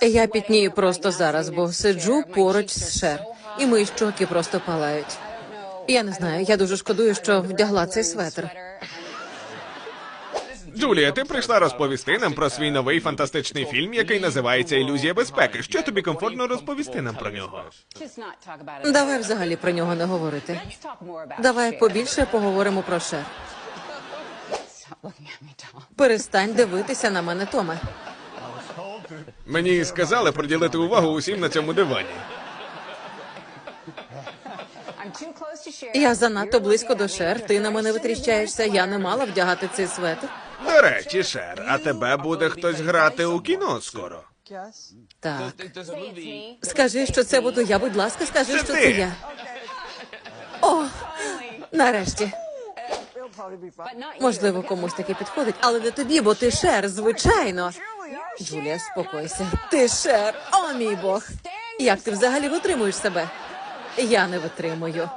Я пітнію просто зараз, бо сиджу поруч з Шер, і мої щоки просто палають. Я не знаю, я дуже шкодую, що вдягла цей светр. Джулія, ти прийшла розповісти нам про свій новий фантастичний фільм, який називається Ілюзія безпеки. Що тобі комфортно розповісти нам про нього? Давай взагалі про нього не говорити. Давай побільше поговоримо про Шер. Перестань дивитися на мене, Томе. Мені сказали приділити увагу усім на цьому дивані. Я занадто близько до Шер. Ти на мене витріщаєшся. Я не мала вдягати цей светр. До речі, Шер, а тебе буде хтось грати у кіно скоро. Так. Скажи, що це буду я. Будь ласка, скажи, Це що ти. це я. О, нарешті. Можливо, комусь таки підходить, але не тобі, бо ти шер, звичайно. Джулія, спокойся. Ти шер. О, мій Бог. Як ти взагалі витримуєш себе? Я не витримую.